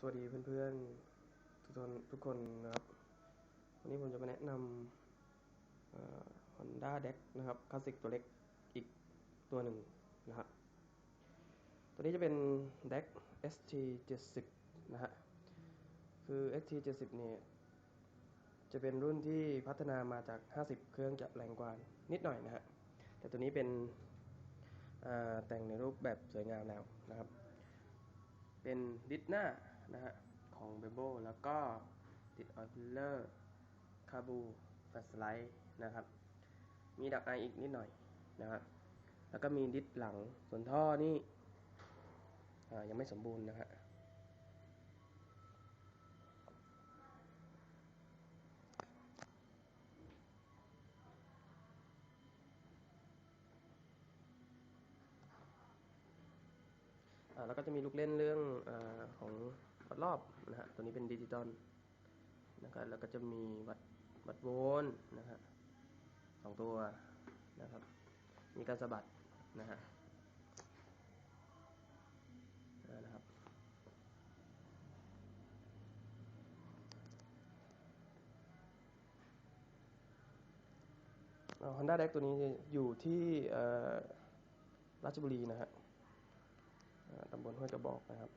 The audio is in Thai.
สวัสดีเพื่อนๆทุกคนทุกคนนะครับ วันนี้ผมจะมาแนะนำ Honda Deck นะครับคลาสสิกตัวเล็กอีกตัวหนึ่งนะฮะตัวนี้จะเป็น Deck ST 70นะฮะคือ ST 70เนี่ยจะเป็นรุ่นที่พัฒนามาจาก 50 เครื่องจะแรงกว่านิดหน่อยนะฮะแต่ตัวนี้เป็นแต่งในรูปแบบสวยงามแล้วนะครับ เป็นดิสหน้า นะฮะของเบโบแล้วก็ติดออยล์เลอร์คาบูแฟสไลท์นะครับ มีดักไออีกนิดหน่อยนะครับแล้วก็มีดิสหลังส่วนท่อนี่ยังไม่สมบูรณ์นะฮะแล้วก็จะมีลูกเล่นเรื่องอของ วัดรอบนะฮะตัวนี้เป็นดิจิตอลนะครับแล้วก็จะมีวัดวัดโวลต์นะฮะสองตัวนะครับ มีการสะบัดนะฮะนะครับฮอนด้าเด็กตัวนี้อยู่ที่ราชบุรีนะฮะตำบลห้วยกระบอกนะครับ